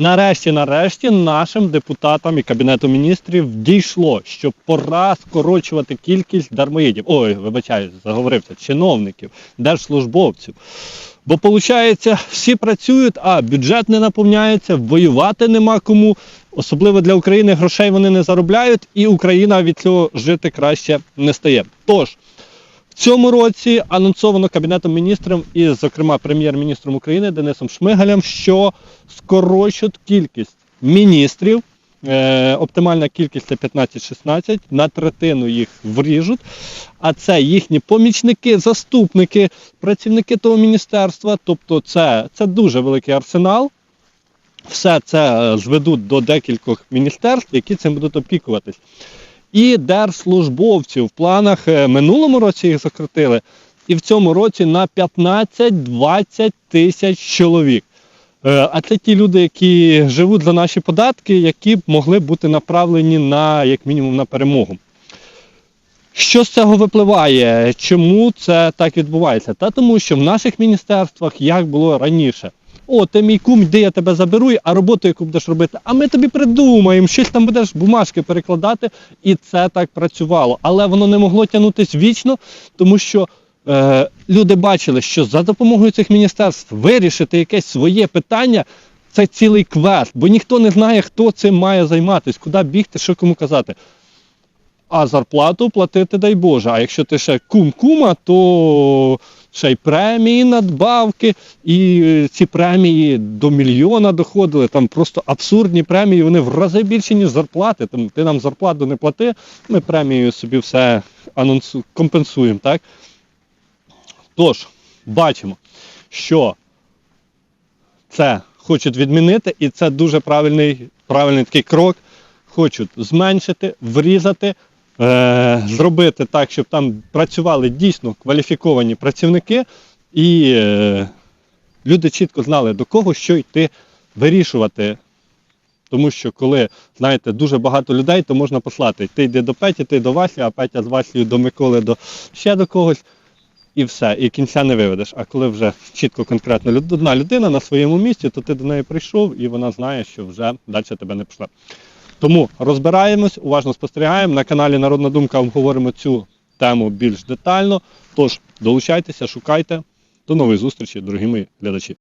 Нарешті, нарешті, нашим депутатам і Кабінету міністрів дійшло, що пора скорочувати кількість дармоїдів. Ой, вибачаю, заговорився, чиновників, держслужбовців. Бо виходить, всі працюють, а бюджет не наповняється, воювати нема кому. Особливо для України грошей вони не заробляють, і Україна від цього жити краще не стає. Тож, цьому році анонсовано Кабінетом міністрів і, зокрема, прем'єр-міністром України Денисом Шмигалем, що скорочують кількість міністрів. Е, оптимальна кількість це 15-16, на третину їх вріжуть. А це їхні помічники, заступники, працівники того міністерства. Тобто це, це дуже великий арсенал. Все це е, зведуть до декількох міністерств, які цим будуть опікуватись. І держслужбовців в планах е, минулому році їх закрутили, і в цьому році на 15-20 тисяч чоловік. Е, А це ті люди, які живуть за наші податки, які б могли бути направлені на як мінімум на перемогу. Що з цього випливає? Чому це так відбувається? Та тому, що в наших міністерствах як було раніше. О, ти мій кум, де я тебе заберу, а роботу яку будеш робити, а ми тобі придумаємо, щось там будеш бумажки перекладати, і це так працювало. Але воно не могло тягнутися вічно, тому що е, люди бачили, що за допомогою цих міністерств вирішити якесь своє питання це цілий квест, бо ніхто не знає, хто цим має займатися, куди бігти, що кому казати. А зарплату платити дай Боже. А якщо ти ще кум-кума, то ще й премії, надбавки, і е, ці премії до мільйона доходили. Там просто абсурдні премії, вони в рази більші, ніж зарплати. Там, ти нам зарплату не плати, ми премією собі все анонсу... компенсуємо. Так? Тож, бачимо, що це хочуть відмінити, і це дуже правильний, правильний такий крок. Хочуть зменшити, врізати, е, зробити так, щоб там працювали дійсно кваліфіковані працівники, і е, люди чітко знали, до кого що йти вирішувати. Тому що коли, знаєте, дуже багато людей, то можна послати. Ти йди до Петі, ти до Васі, а Петя з Васею до Миколи, до ще до когось. І все, і кінця не виведеш. А коли вже чітко конкретно одна людина на своєму місці, то ти до неї прийшов і вона знає, що вже далі тебе не пішла. Тому розбираємось, уважно спостерігаємо. На каналі Народна Думка обговоримо цю тему більш детально. Тож долучайтеся, шукайте. До нової зустрічі, дорогі мої глядачі.